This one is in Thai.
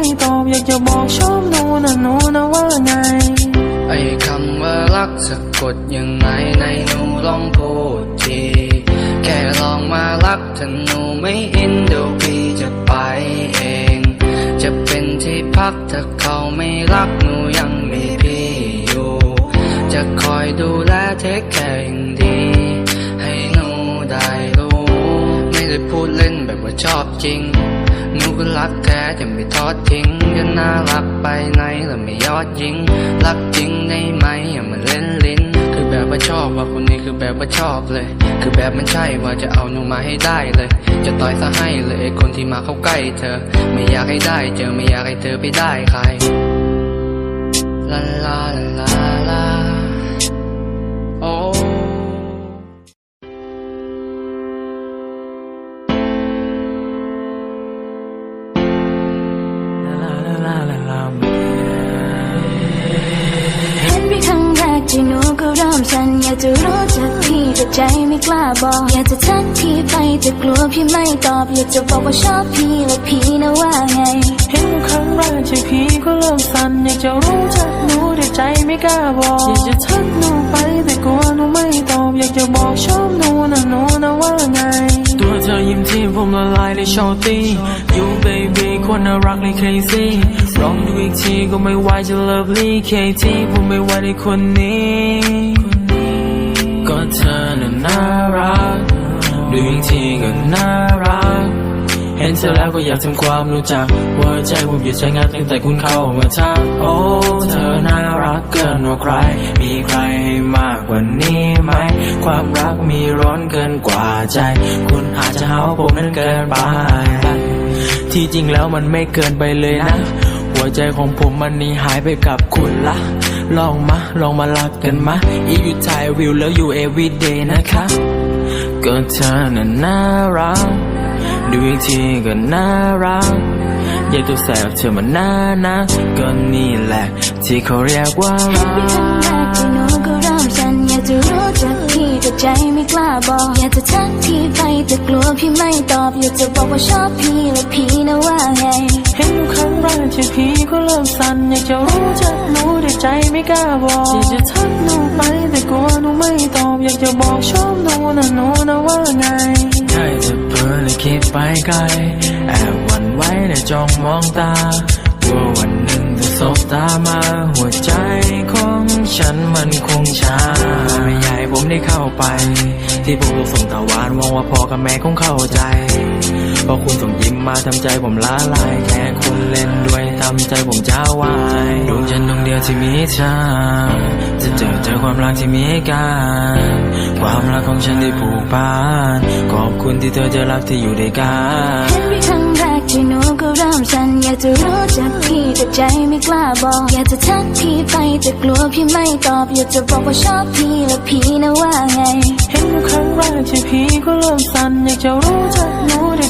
ไม่ตอบอยากจะบอกชอบหนูนะหนูนะว่าไง ไอ้คำว่ารักสะกดยังไงในหนูลองพูดทีแค่ลองมารักถ้าหนูไม่อินเดี๋ยวพี่จะไปเอง จะเป็นที่พักถ้าเขาไม่รักหนูยังมีพี่อยู่ จะคอยดูแลเทคแคร์อย่างดี ให้หนูได้รู้ ไม่ได้พูดเล่นแบบว่าชอบจริง จะไม่ทอดทิ้งจะน่ารักไปไหนแล้วไม่ยอดยิง รักจริงได้ไหมอย่ามาเล่นลิ้น คือแบบว่าชอบว่าคนนี้คือแบบว่าชอบเลย คือแบบมันใช่ว่าจะเอาหนูมาให้ได้เลย จะต่อยซะให้เลยคนที่มาเข้าใกล้เธอ ไม่อยากให้ได้เจอไม่อยากให้เธอไปได้ใครลาลาลา ก็เริ่มสั่นอยากจะรู้จักพี่แต่ใจไม่กล้าบอก อยากจะทักพี่ไปแต่กลัวพี่ไม่ตอบ อยากจะบอกว่าชอบพี่และพี่นะว่าไง เห็นครั้งแรกที่พี่ก็เริ่มสั่นอยากจะรู้จักหนูแต่ใจไม่กล้าบอก อยากจะทักหนูไปแต่กลัวหนูไม่ตอบ อยากจะบอกชอบหนูนะหนูนะว่าไง ตัวเธอยิ้มที่ผมละลายในชอตี้ You baby คนน่ารักใน crazy ลองดูอีกทีก็ไม่ไหวจะ lovely KT ผมไม่ไหวในคนนี้ อีกทีก็น่ารัก เห็นเธอแล้วก็อยากทำความรู้จักว่าใจผมหยุดใช้งานตั้งแต่คุณเข้ามาทักโอ้เธอน่ารักเกินกว่าใคร มีใครให้มากกว่านี้ไหม ความรักมีร้อนเกินกว่าใจ คุณอาจจะหาว่าผมนั้นเกินไป ที่จริงแล้วมันไม่เกินไปเลยนะ ใจของผมมันนี่หายไปกับคุณละ ลองมา ลองมารักกันมา อีอยู่ถ่ายวิวแล้วอยู่ everyday นะคะก็เธอน่ะน่ารัก ดูอีกทีก็น่ารักอยากตัวแสบเธอมันน่านะก็นี่แหละ ที่เขาเรียกว่ารัพี่ครั้งแรกที่หนูก็เริ่มสั่นอยากจะรู้จักพี่แต่ใจไม่กล้าบอก อยากจะทักพี่ไปแต่กลัวพี่ไม่ตอบ อยากจะบอกว่าชอบพี่และพี่นะว่า สั่นอยากจะรู้จักหนูแต่ใจไม่กล้าบอกอยากจะทักหนูไปแต่กลัวหนูไม่ตอบอยากจะบอกชอบหนูนะหนูนะว่าไงได้แต่เพ้อและคิดไปไกลแอบหวั่นไหวและจ้องมองตากลัววันหนึ่งจะสบตามาหัวใจของฉันมันคงช้าไม่อยากให้ผมได้เข้าไป ที่ผมถูกส่งตาวานมองว่าพ่อกับแม่คงเข้าใจเพราะคุณส่งยิ้มมาทำใจผมละลายแค่คุณเล่นด้วยทำใจผมจ้าวายดวงจันทร์ดวงเดียวที่มีเธอจะเจอเจอความรักที่มีกันความรักของฉันได้ผูกพันขอบคุณที่เธอจะรักที่อยู่ด้วยกันเห็นพี่ครั้งแรกที่หนูก็เริ่มสั่นอยากจะรู้จัก ใจไม่กล้าบอก อยากจะทักพี่ไปแต่กลัวพี่ไม่ตอบ อยากจะบอกว่าชอบพี่และพี่นะว่าไง เห็นครั้งแรกที่พี่ก็เริ่มสั่นอยากจะรู้จักหนูได้